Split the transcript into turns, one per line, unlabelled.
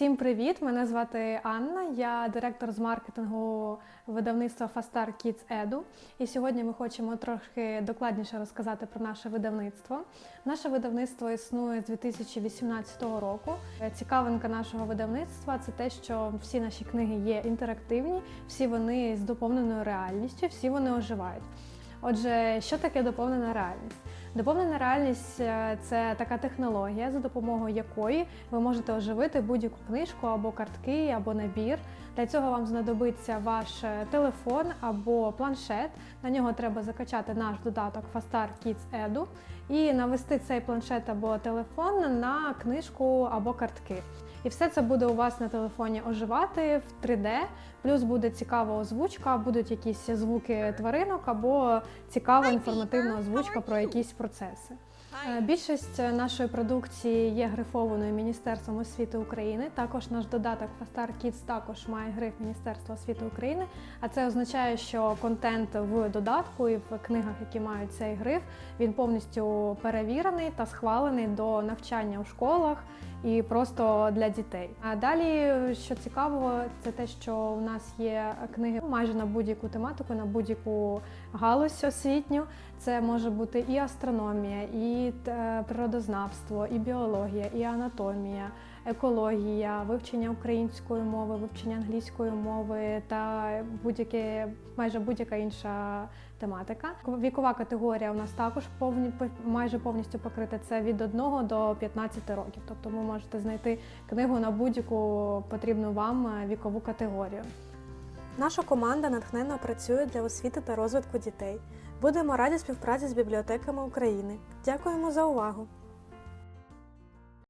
Всім привіт! Мене звати Анна. Я директор з маркетингу видавництва Fastar Kids Edu. І сьогодні ми хочемо трохи докладніше розказати про наше видавництво. Наше видавництво існує з 2018 року. Цікавинка нашого видавництва це те, що всі наші книги є інтерактивні, всі вони з доповненою реальністю, всі вони оживають. Отже, що таке доповнена реальність? Доповнена реальність е, це така технологія, за допомогою якої ви можете оживити будь-яку книжку або картки, або набір. Для цього вам знадобиться ваш е, телефон або планшет. На нього треба закачати наш додаток Fastar Kids Edu і навести цей планшет або телефон на книжку або картки. І все це буде у вас на телефоні оживати в 3D, плюс буде цікава озвучка, будуть якісь звуки тваринок або цікава інформативна озвучка про якісь процеси. Е, Більшість нашої продукції є грифованою Міністерством освіти України. Також наш додаток Fastar Kids також має гриф Міністерства освіти України. А це означає, що контент в додатку і в книгах, які мають цей гриф, він повністю перевірений та схвалений до навчання у школах і просто для дітей. А далі, що цікаво, це те, що у нас є книги майже на будь-яку тематику, на будь-яку галузь освітню. Це може бути і астрономія, і е, природознавство, і біологія, і анатомія, екологія, вивчення української мови, вивчення англійської мови та будь-яке майже будь-яка інша тематика. Вікова категорія у нас також повні майже повністю покрита. Це від 1 до 15 років. Тобто ви можете знайти книгу на будь-яку потрібну вам вікову категорію.
Наша команда натхненно працює для освіти та розвитку дітей. Будемо раді співпраці з бібліотеками України. Дякуємо за увагу!